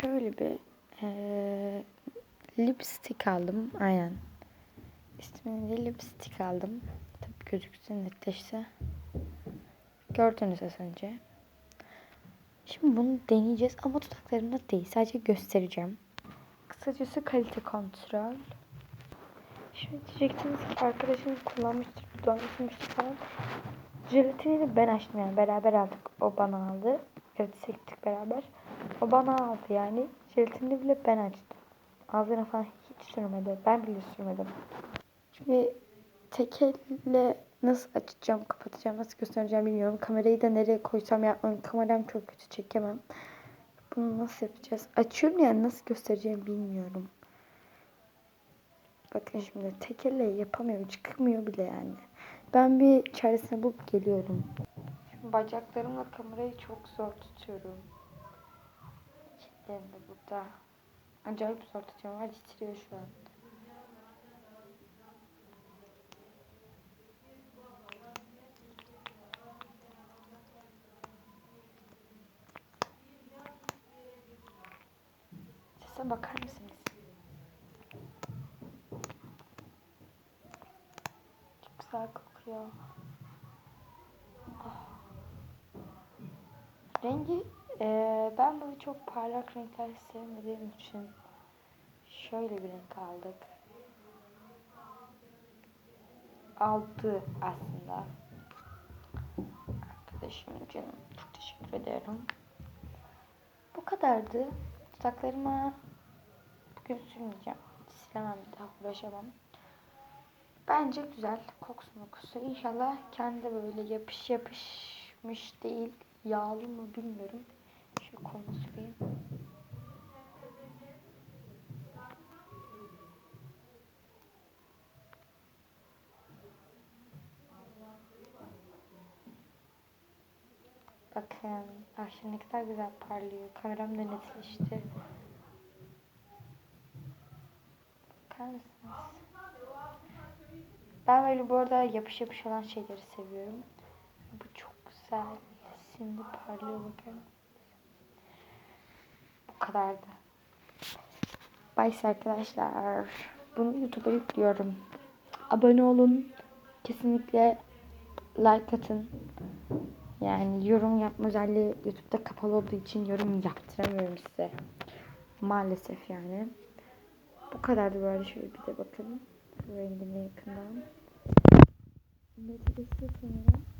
şöyle bir eee lipstick aldım. Aynen. İsmini de lipstick aldım. Tabii gözüksün netleşse. Gördünüz az önce. Şimdi bunu deneyeceğiz ama dudaklarımda değil. Sadece göstereceğim. Kısacası kalite kontrol. Şimdi diyecektiniz ki arkadaşım kullanmıştır, ısınmıştır falan. Jelatini ben açtım yani beraber aldık. O bana aldı. Evet sektik beraber. O bana aldı yani. Jelatini bile ben açtım. Ağzına falan hiç sürmedi. Ben bile sürmedim. Şimdi tek elle nasıl açacağım, kapatacağım, nasıl göstereceğim bilmiyorum. Kamerayı da nereye koysam ya ön kameram çok kötü çekemem. Bunu nasıl yapacağız? Açıyorum yani nasıl göstereceğim bilmiyorum. Bakın şimdi tek elle yapamıyorum. Çıkmıyor bile yani. Ben bir çaresine bulup geliyorum. Şimdi bacaklarımla kamerayı çok zor tutuyorum. Kilitlerim de burada. Acayip tutuyorum. Var titriyor şu an. Sese bakar mısınız? Çok güzel kokuyor. Ah. Rengi eee, ben böyle çok parlak renkler sevmediğim için şöyle bir renk aldık. Aldı aslında. Arkadaşım canım çok teşekkür ederim. Bu kadardı. Dudaklarıma bugün sürmeyeceğim. Silemem bir daha uğraşamam. Bence güzel. Kokusu mokusu. İnşallah kendi böyle yapış yapışmış değil. Yağlı mı bilmiyorum. Şu kolunu. Bakın. Ah şimdi ne kadar güzel parlıyor. Kameram da netleşti. Bakar mısınız? Ben böyle bu arada yapış yapış olan şeyleri seviyorum. Bu çok güzel. Şimdi parlıyor bakın. Bu kadardı. Bye arkadaşlar. Bunu YouTube'a yüklüyorum. Abone olun. Kesinlikle like atın. Yani yorum yapma özelliği YouTube'da kapalı olduğu için yorum yaptıramıyorum size. Maalesef yani. Bu kadardı böyle şöyle bir de bakın. Rengine yakından. Metresi sanırım.